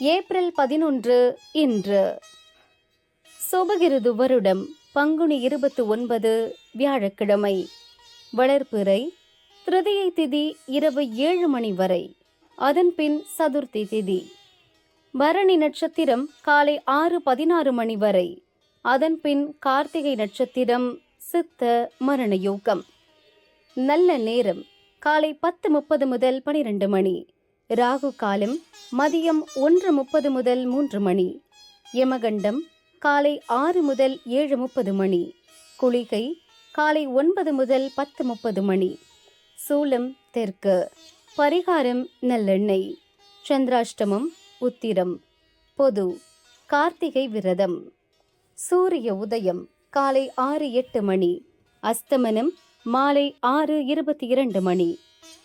April பதினொன்று இன்று. சுபகிருது வருடம் பங்குனி இருபத்தி ஒன்பது வியாழக்கிழமை. வளர்ப்பிறை திருதியை திதி இரவு ஏழு மணி வரை. அதன்பின் சதுர்த்தி திதி. பரணி நட்சத்திரம் காலை ஆறு பதினாறு மணி வரை. அதன்பின் கார்த்திகை நட்சத்திரம் சித்த மரண யோகம். நல்ல நேரம் காலை பத்து முப்பது முதல் பனிரெண்டு மணி. ராகு காலம் மதியம் ஒன்று முப்பது முதல் மூன்று மணி. யமகண்டம் காலை ஆறு முதல் ஏழு முப்பது மணி. குளிகை காலை ஒன்பது முதல் பத்து முப்பது மணி. சூலம் தெற்கு பரிகாரம் நல்லெண்ணெய். சந்திராஷ்டமம் உத்திரம். பொது கார்த்திகை விரதம். சூரிய உதயம் காலை ஆறு எட்டு மணி. அஸ்தமனம் மாலை ஆறு இருபத்தி இரண்டு மணி.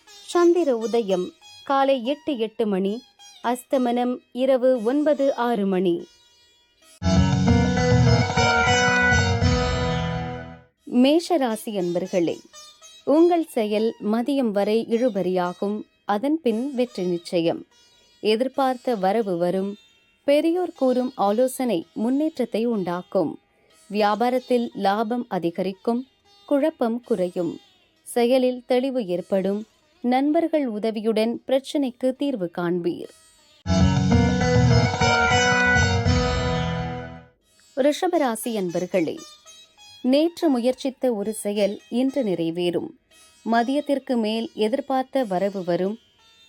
சந்திர உதயம் காலை எட்டு எட்டு மணி அஸ்தமனம் இரவு ஒன்பது ஆறு மணி. மேஷராசி அன்பர்களே உங்கள் செயல் மதியம் வரை இழுபறியாகும் அதன்பின் வெற்றி நிச்சயம். எதிர்பார்த்த வரவு வரும் பெரியோர் கூறும் ஆலோசனை முன்னேற்றத்தை உண்டாக்கும். வியாபாரத்தில் லாபம் அதிகரிக்கும் குழப்பம் குறையும் செயலில் தெளிவு ஏற்படும் நண்பர்கள் உதவியுடன் பிரச்சினைக்கு தீர்வு காண்பீர். ரிஷபராசி அன்பர்களே நேற்று முயற்சித்த ஒரு செயல் இன்று நிறைவேறும். மதியத்திற்கு மேல் எதிர்பார்த்த வரவு வரும்.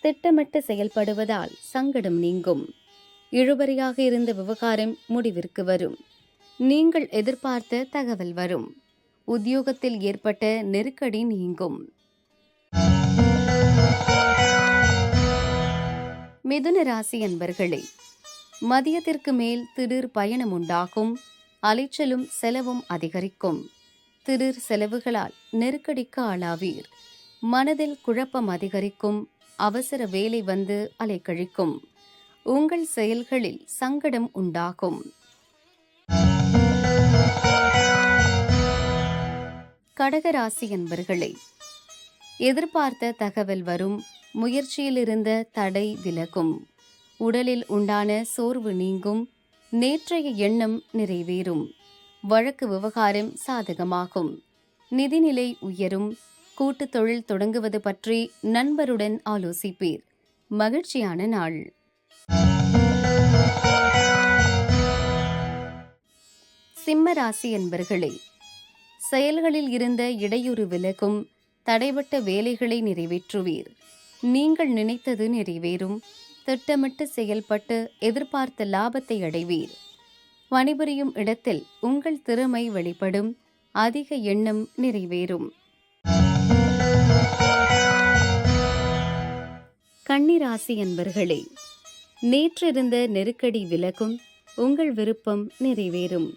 திட்டமிட்டு செயல்படுவதால் சங்கடம் நீங்கும். இழுபறியாக இருந்த விவகாரம் முடிவிற்கு வரும். நீங்கள் எதிர்பார்த்த தகவல் வரும். உத்தியோகத்தில் ஏற்பட்ட நெருக்கடி நீங்கும். மிதுன ராசி அன்பர்களே மதியத்திற்கு மேல் திடீர் பயணம் உண்டாகும் அலைச்சலும் செலவும் அதிகரிக்கும். திடீர் செலவுகளால் நெருக்கடிக்கு ஆளாவீர். மனதில் குழப்பம் அதிகரிக்கும் அவசர வேலை வந்து அலைக்கழிக்கும். உங்கள் செயல்களில் சங்கடம் உண்டாகும். கடகராசி என்பர்களே எதிர்பார்த்த தகவல் வரும். முயற்சியிலிருந்த தடை விலகும். உடலில் உண்டான சோர்வு நீங்கும். நேற்றைய எண்ணம் நிறைவேறும். வழக்கு விவகாரம் சாதகமாகும். நிதிநிலை உயரும். கூட்டுத் தொழில் தொடங்குவது பற்றி நண்பருடன் ஆலோசிப்பீர். மகிழ்ச்சியான நாள். சிம்ம ராசி என்பர்களே செயல்களில் இருந்த இடையூறு விலகும். தடைபட்ட வேலைகளை நிறைவேற்றுவீர். நீங்கள் நினைத்தது நிறைவேறும். திட்டமிட்டு செயல்பட்டு எதிர்பார்த்த லாபத்தை அடைவீர். பணிபுரியும் இடத்தில் உங்கள் திறமை வெளிப்படும். அதிக எண்ணம் நிறைவேறும். கன்னிராசி என்பர்களே நேற்றிருந்த நெருக்கடி விலகும். உங்கள் விருப்பம் நிறைவேறும்.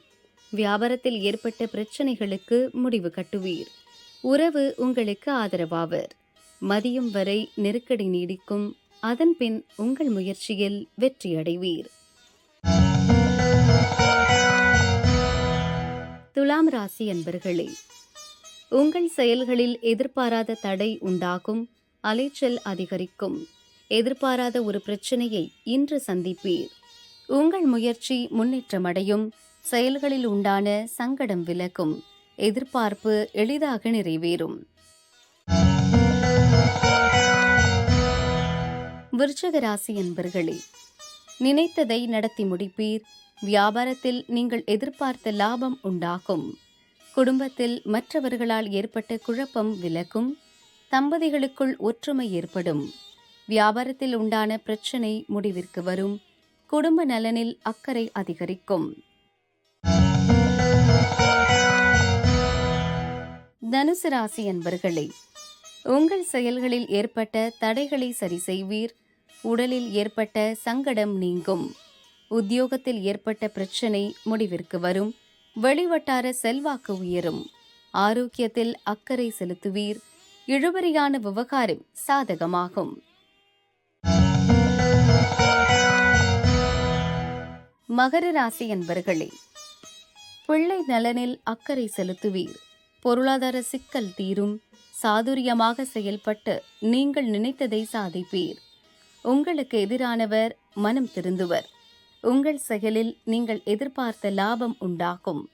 வியாபாரத்தில் ஏற்பட்ட பிரச்சனைகளுக்கு முடிவு கட்டுவீர். உறவு உங்களுக்கு ஆதரவாவர். மதியம் வரை நெருக்கடி நீடிக்கும். அதன்பின் உங்கள் முயற்சியில் வெற்றியடைவீர் துலாம் ராசி அன்பர்களே உங்கள் செயல்களில் எதிர்பாராத தடை உண்டாகும். அலைச்சல் அதிகரிக்கும். எதிர்பாராத ஒரு பிரச்சனையை இன்று சந்திப்பீர். உங்கள் முயற்சி முன்னேற்றமடையும். செயல்களில் உண்டான சங்கடம் விலகும். எதிர்பார்ப்பு எளிதாக நிறைவேறும். விருச்சக ராசி என்பர்களே நினைத்ததை நடத்தி முடிப்பீர். வியாபாரத்தில் நீங்கள் எதிர்பார்த்த லாபம் உண்டாகும். குடும்பத்தில் மற்றவர்களால் ஏற்பட்ட குழப்பம் விலகும். தம்பதிகளுக்குள் ஒற்றுமை ஏற்படும். வியாபாரத்தில் உண்டான பிரச்சனை முடிவிற்கு வரும். குடும்ப நலனில் அக்கறை அதிகரிக்கும். தனுசு ராசி அன்பர்களே உங்கள் செயல்களில் ஏற்பட்ட தடைகளை சரி செய்வீர். உடலில் ஏற்பட்ட சங்கடம் நீங்கும். உத்தியோகத்தில் ஏற்பட்ட பிரச்சனை முடிவிற்கு வரும். வெளிவட்டார செல்வாக்கு உயரும். ஆரோக்கியத்தில் அக்கறை செலுத்துவீர். இழுபறியான விவகாரம் சாதகமாகும். மகர ராசி என்பர்களே பிள்ளை நலனில் அக்கறை செலுத்துவீர். பொருளாதார சிக்கல் தீரும். சாதுரியமாக செயல்பட்டு நீங்கள் நினைத்ததை சாதிப்பீர். உங்களுக்கு எதிரானவர் மனம் திருந்துவர். உங்கள் செயலில் நீங்கள் எதிர்பார்த்த லாபம் உண்டாகும்.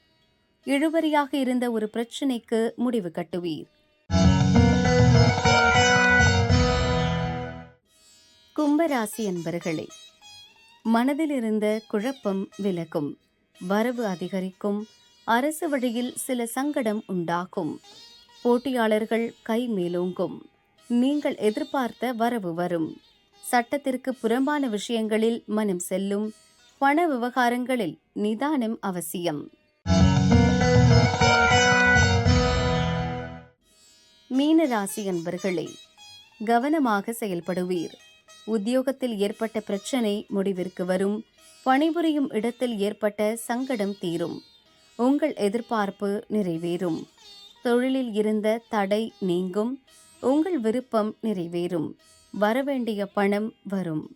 இழுபறியாக இருந்த ஒரு பிரச்சினைக்கு முடிவு கட்டுவீர். கும்பராசி என்பர்களே மனதில் இருந்த குழப்பம் விலகும். வரவு அதிகரிக்கும். அரசு வழியில் சில சங்கடம் உண்டாகும். போட்டியாளர்கள் கை மேலோங்கும். நீங்கள் எதிர்பார்த்த வரவு வரும். சட்டத்திற்கு புறம்பான விஷயங்களில் மனம் செல்லும். பண விவகாரங்களில் நிதானம் அவசியம். மீனராசி அன்பர்களே கவனமாக செயல்படுவீர். உத்தியோகத்தில் ஏற்பட்ட பிரச்சனை முடிவிற்கு வரும். பணிபுரியும் இடத்தில் ஏற்பட்ட சங்கடம் தீரும். உங்கள் எதிர்பார்ப்பு நிறைவேறும். தொழிலில் இருந்த தடை நீங்கும். உங்கள் விருப்பம் நிறைவேறும். வரவேண்டிய பணம் வரும்.